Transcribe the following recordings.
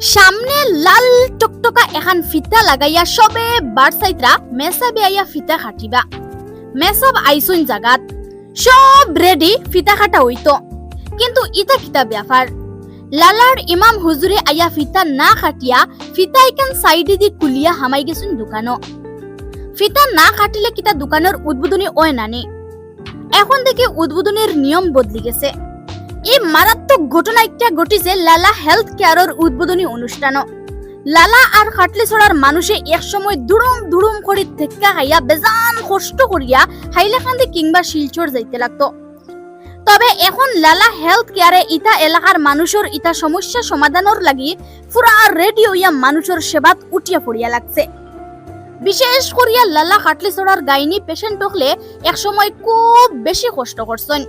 সামনে লাল টকটকা এখান ফিতা লাগাইয়া সবে বারসাইতরা মেসাবে আইয়া ফিতা খাটিবা মেসব আইসুন জাগাত। সব রেডি ফিতা খাটা হইতো। কিন্তু ইতা কিতা ব্যাপার লালার ইমাম হুজুরে আইয়া ফিতা না খাটিয়া ফিতা ইকান সাইডে দি কুলিয়া হামাই গেছুন দোকানো। ফিতা না খাটিলে কিতা দোকানের উদ্বোধনী ওয় নানি। এখন থেকে উদ্বোধনের নিয়ম বদলি গেছে। এই মারাত্মক ঘটনা একটা ঘটিছে লালা হেলথ কেয়ারের উদ্বোধনী অনুষ্ঠানও লালা আর খাটলি ছড়ার মানুষে একসময় দুড়ুম দুড়ুম করে থেক্কা খাইয়া বেজান কষ্ট করিয়া হাইলাকান্দি কিংবা শিলচর যাইতে লাগতো। তবে এখন লালা হেলথ কেয়ারে ইটা এলাকার মানুষের ইটা সমস্যা সমাধানের লাগি পুরা রেডি হইয়া মানুষের সেবাত উঠিয়া পড়িয়া লাগছে। বিশেষ করিয়া লালা খাটলি ছড়ার গাইনি পেশেন্ট হকলে একসময় খুব বেশি কষ্ট করছেন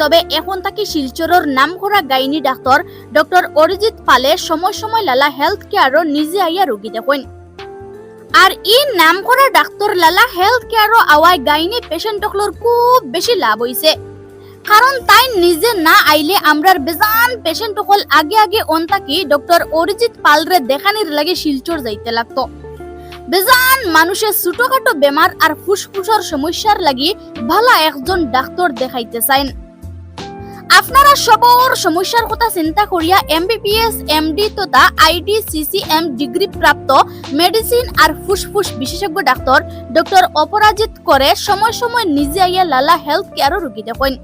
তবে এখন তাকে শিলচরের নাম করা গাইনি ডাক্তার ডক্টর অরিজিৎ পালে সময় সময় লালা হেলথ কেয়ারও নিজে আইয়া রোগী দেখেন আর ই নাম করা ডাক্তার লালা হেলথ কেয়ারও আওয়ায় গাইনি পেশেন্ট হকলর খুব বেশি লাভ হইছে। কারণ তাই নিজে না আইলে আমরার বেজান পেশেন্ট হকল আগে আগে অন্তাকি ডক্টর অরিজিৎ পালরে দেখানির লাগে শিলচর যাইতে লাগতো। বেজান মানুষের ছোটখাটো বেমার আর ফুসফুসের সমস্যার লাগি ভালো একজন ডাক্তার দেখাইতে চাইন। আপনারা সবর সমস্যার কথা চিন্তা করিয়া এমবিবিএস এমডি তথা আইডি সিসিএম ডিগ্রি প্রাপ্ত মেডিসিন আর ফুসফুস বিশেষজ্ঞ ডাক্তার ডক্টর অপরাজিত করে সময় সময় নিজে আইয়া লালা হেলথ কেয়ারও রুগী দেখেন।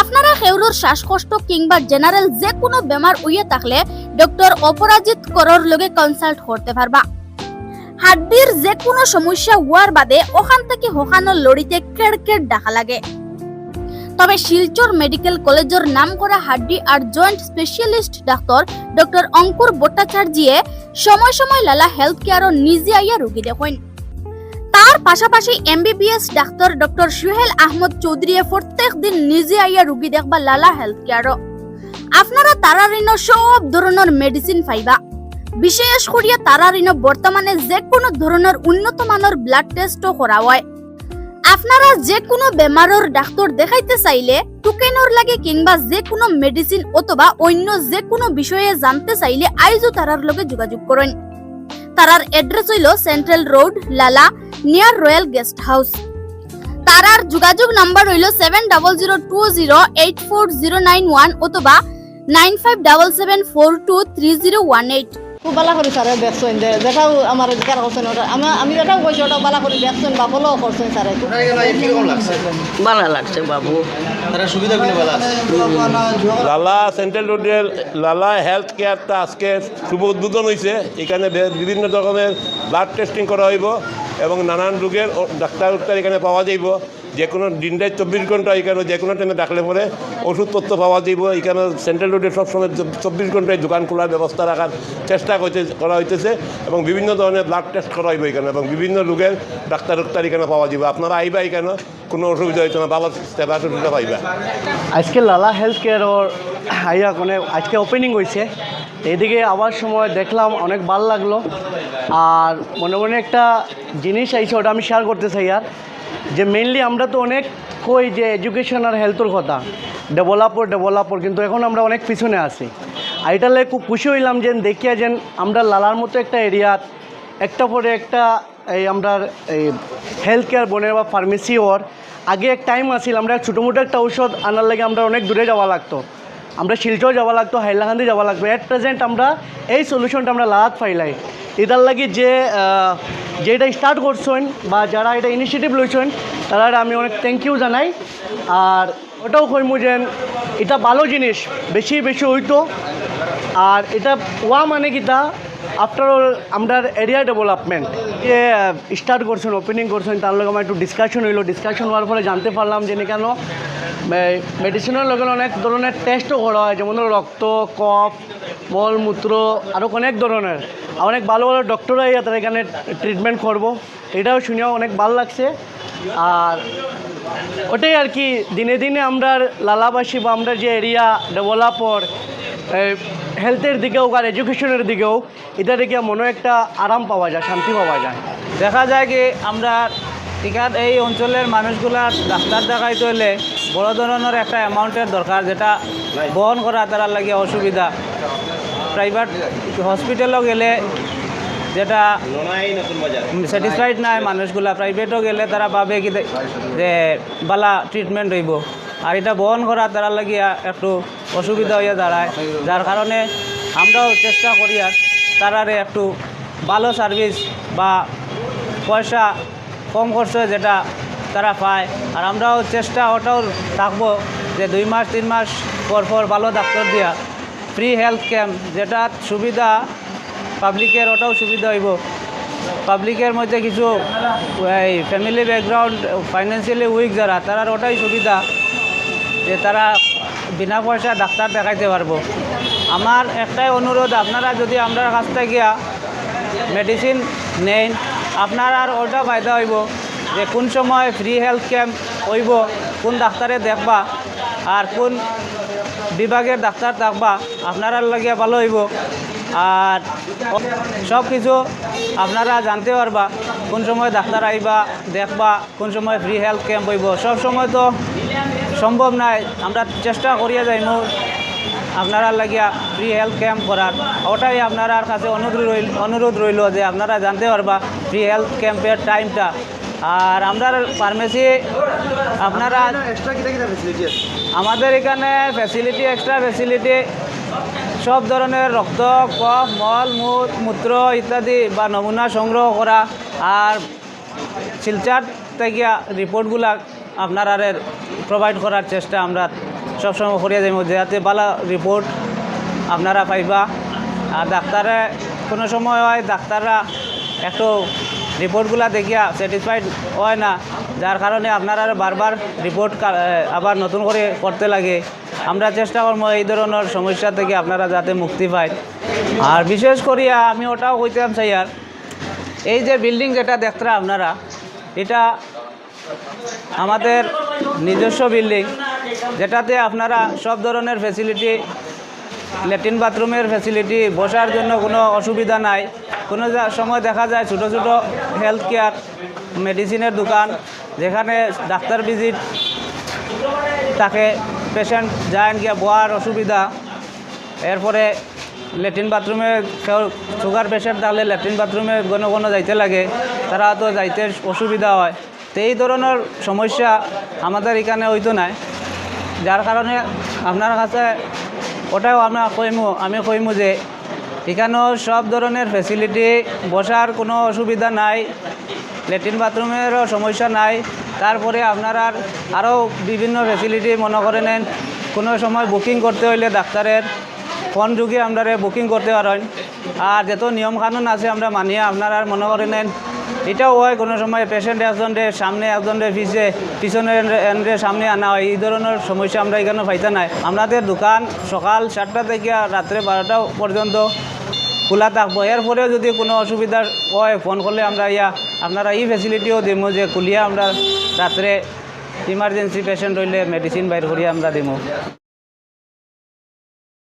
আপনারা সেউরোর শ্বাসকষ্ট কিংবা জেনারেল যে কোনো বেমার উইয়ে থাকলে ডক্টর অপরাজিত করর লগে কনসাল্ট করতে পারবা। হাড্ডির যে কোনো সমস্যা হওয়ার বাদে ওখান থেকে হোকানোর লড়িতে কেড় কেড় ডাকা লাগে। তবে শিলচর মেডিকেল কলেজের নাম করা হাড্ডি আর জয়েন্ট স্পেশালিস্ট ডাক্তার ডক্টর অঙ্কুর ভট্টাচার্যিয়ে সময় সময় লালা হেলথ কেয়ারও নিজে আইয়া রোগী দেখেন। তার পাশাপাশি এমবিবিএস ডাক্তার ডক্টর সুহেল আহমদ চৌধুরীয়ে প্রত্যেক দিন নিজে আইয়া রোগী দেখবা লালা হেলথ কেয়ারও আপনারা তারারিন সব ধরনের মেডিসিন পাইবা। বিশেষ করিয়া তারারিন বর্তমানে যে কোনো ধরনের উন্নত মানের ব্লাড টেস্টও করা হয় আপনারা যে কোনো বেমারের ডাক্তার দেখাইতে চাইলে টুকেনর লাগে কিংবা যে কোনো মেডিসিন অথবা অন্য যে কোনো বিষয়ে জানতে চাইলে আইজও তারার লগে যোগাযোগ করেন তারার এড্রেস হইল central road Lala near royal guest house তারার যোগাযোগ নাম্বার হইল seven double zero two zero eight four zero nine one অথবা nine five double seven four two three zero one eight খুব ভালো করে স্যারে দেখছেন যে যেটাও আমার অধিকার করছেন ওটা আমি আমি যেটাও কইছি ওটা ভালো করে দেখছেন বা ফলো করছেন স্যারে। কীরকম লাগছে? ভালো লাগছে বাবু। লালা সেন্ট্রাল রোডের লালা হেলথ কেয়ারটা আজকে শুভ উদ্বোধন হয়েছে এখানে বিভিন্ন রকমের ব্লাড টেস্টিং করা হইব এবং নানান রোগের ডাক্তার উক্তার এখানে পাওয়া যাইব। যে কোনো দিনটায় চব্বিশ ঘণ্টা এখানে যে কোনো টাইমে ডাকলে পরে ওষুধপত্র পাওয়া যাইব এখানে সেন্ট্রাল রোডে সবসময় চব্বিশ ঘন্টায় দোকান খোলার ব্যবস্থা রাখার চেষ্টা করতে করা হইতেছে এবং বিভিন্ন ধরনের ব্লাড টেস্ট করা হইব এখানে এবং বিভিন্ন রোগের ডাক্তার উক্তার এখানে পাওয়া যাবে আপনারা আইবা এখানে কোনো অসুবিধা হইতো না, ভালো সেবা সুবিধা পাইবা। আজকে লালা হেলথ কেয়ার আইয়া মানে আজকে ওপেনিং হয়েছে এইদিকে আবার সময় দেখলাম, অনেক ভালো লাগল। আর মনে মনে একটা জিনিস আইছে, ওটা আমি শেয়ার করতে চাই আর। যে মেইনলি আমরা তো অনেক কই যে এডুকেশন আর হেলথের কথা। ডেভেলপর ডেভেলপর কিন্তু এখন আমরা অনেক পিছনে আছি। আর এটা লেগে খুব খুশি হইলাম যে দেখিয়া যেন আমরা লালার মতো একটা এরিয়াত একটা পরে একটা এই আমরা এই হেলথ কেয়ার বনের বা ফার্মেসি ওর, আগে এক টাইম আছিল আমরা ছোটো মোটো একটা ঔষধ আনার লাগে আমরা অনেক দূরে যাওয়া লাগতো। আমরা শিলচর যাওয়া লাগতো, হাইলাকান্দি যাওয়া লাগতো এট প্রেজেন্ট আমরা এই সলিউশনটা আমরা লাগাত ফাইলাই এটার লাগি যে আহ, যেটা স্টার্ট করছেন বা যারা এটা ইনিশিয়েটিভ লইছেন তারা আমি অনেক থ্যাংক ইউ জানাই। আর ওটাও কইমু যেন এটা ভালো জিনিস বেশি বেশি হইতো। আর এটা ওয়া মানে কিটা আফটার অল আমরা এরিয়া ডেভেলপমেন্ট যে স্টার্ট করছেন ওপেনিং করছেন তার লগে আমার একটু ডিসকাশন হইল। ডিসকাশন হওয়ার ফলে জানতে পারলাম যে কেন মেডিসিনের লগে অনেক ধরনের টেস্টও করা হয় যেমন রক্ত কফ মলমূত্র আরও অনেক ধরনের। অনেক ভালো ভালো ডক্টররা তারা এখানে ট্রিটমেন্ট করব। এটাও শুনেও অনেক ভালো লাগছে। আর ওটাই আর কি, দিনে দিনে আমরা লালাবাসী বা আমরা যে এরিয়া ডেভেলপর হেলথের দিকেও আর এডুকেশনের দিকেও এটা থেকে মনে একটা আরাম পাওয়া যায়, শান্তি পাওয়া যায়। দেখা যায় কি, আমরা এখান এই অঞ্চলের মানুষগুলা ডাক্তার দেখাইতে হলে বড় ধরনের একটা অ্যামাউন্টের দরকার, যেটা বহন করা তারা লাগে অসুবিধা। প্রাইভেট হসপিটালও গেলে যেটা স্যাটিসফাইড নাই মানুষগুলা প্রাইভেটও গেলে তারা ভাবে কি যে বালা ট্রিটমেন্ট হইব। আর এটা বহন করা তারা লাগিয়া একটু অসুবিধা হয়ে দাঁড়ায়। যার কারণে আমরাও চেষ্টা করি আর তারারে একটু ভালো সার্ভিস বা পয়সা কম খরচে যেটা তারা পায়। আর আমরাও চেষ্টা ওটাও থাকব যে দুই মাস, তিন মাস পর পর ভালো ডাক্তার দিয়া ফ্রি হেলথ ক্যাম্প, যেটা সুবিধা, পাবলিকের ওটাও সুবিধা হইব। পাবলিকের মধ্যে কিছু, এই ফ্যামিলি ব্যাকগ্রাউন্ড ফাইন্যান্সিয়ালি উইক যারা, তারার ওটাই সুবিধা, যে তারা বিনা পয়সা ডাক্তার দেখাইতে পারব। আমার একটাই অনুরোধ, আপনারা যদি আপনার কাছ থেকে মেডিসিন নেন, আপনার আর ওটা ফায়দা হইব, যে কোন সময় ফ্রি হেলথ ক্যাম্প হইব, কোন ডাক্তারে দেখবা, আর কোন বিভাগের ডাক্তার থাকবা আপনারা লাগিয়া ভালো হইব। আর সব কিছু আপনারা জানতে পারবা, কোন সময় ডাক্তার আইবা, দেখবা, কোন সময় ফ্রি হেলথ ক্যাম্প হইব। সব সময় তো সম্ভব নাই, আমরা চেষ্টা করিয়া যাইম আপনারা লাগিয়া ফ্রি হেলথ ক্যাম্প করার। ওটাই আপনার কাছে অনুরোধ রইল অনুরোধ রইল যে আপনারা জানতে পারবা ফ্রি হেলথ ক্যাম্পের টাইমটা আর আমরা ফার্মেসি আপনারা আমাদের এখানে ফ্যাসিলিটি এক্সট্রা ফ্যাসিলিটি সব ধরনের রক্ত, কফ, মল মূত মূত্র ইত্যাদি বা নমুনা সংগ্রহ করা আর শিলচার থেকে রিপোর্টগুলা আপনারা প্রোভাইড করার চেষ্টা আমরা সবসময় করিয়া যাইব। যাতে ভালো রিপোর্ট আপনারা পাইবা। আর ডাক্তারে কোনো সময় হয়, ডাক্তাররা একটু রিপোর্টগুলা দেখিয়া স্যাটিসফাইড হয় না। যার কারণে আপনারা বারবার রিপোর্ট আবার নতুন করে করতে লাগে। আমরা চেষ্টা করব এই ধরনের সমস্যা থেকে আপনারা যাতে মুক্তি পায়। আর বিশেষ করিয়া আমি ওটাও কইতাম চাই আর এই যে বিল্ডিং যেটা দেখতে আপনারা, এটা আমাদের নিজস্ব বিল্ডিং যেটাতে আপনারা সব ধরনের ফেসিলিটি ল্যাট্রিন বাথরুমের ফেসিলিটি বসার জন্য কোনো অসুবিধা নাই। কোনো সময় দেখা যায়, ছোটো ছোটো হেলথ কেয়ার মেডিসিনের দোকান, যেখানে ডাক্তার ভিজিট তাকে পেশেন্ট যায় গিয়ে বয়ার অসুবিধা। এরপরে ল্যাট্রিন বাথরুমে সুগার পেশেন্ট থাকলে ল্যাট্রিন বাথরুমে কোনো কোনো যাইতে লাগে, তারা তো যাইতে অসুবিধা হয়। তো এই ধরনের সমস্যা আমাদের এখানে হইতো নাই। যার কারণে আপনার কাছে ওটাও আমরা কইমু, আমি কইমু যে এখানেও সব ধরনের ফেসিলিটি বসার কোনো অসুবিধা নাই ল্যাট্রিন বাথরুমেরও সমস্যা নাই। তারপরে আপনারা আরও বিভিন্ন ফেসিলিটি মনে করে নেন কোনো সময় বুকিং করতে হইলে ডাক্তারের, ফোন যুগে আপনারা বুকিং করতে পারেন। আর যত নিয়ম কানুন আছে, আমরা মানিয়ে আপনারা মনে করে নেন এটাও হয় কোনো সময় পেশেন্ট একজনের সামনে একজনের পিছিয়ে পিছনে এনরে সামনে আনা হয়। এই ধরনের সমস্যা আমরা এখানে পাইতে নাই। আমাদের দোকান সকাল সাতটা থেকে রাত্রে বারোটা পর্যন্ত খোলা থাকব। এরপরেও যদি কোনো অসুবিধা হয় ফোন করলে আমরা ইয়া, আপনারা এই ফেসিলিটিও দিব যে খুলিয়া আমরা রাত্রে ইমার্জেন্সি পেশেন্ট হইলে মেডিসিন বাইর করিয়া আমরা দিব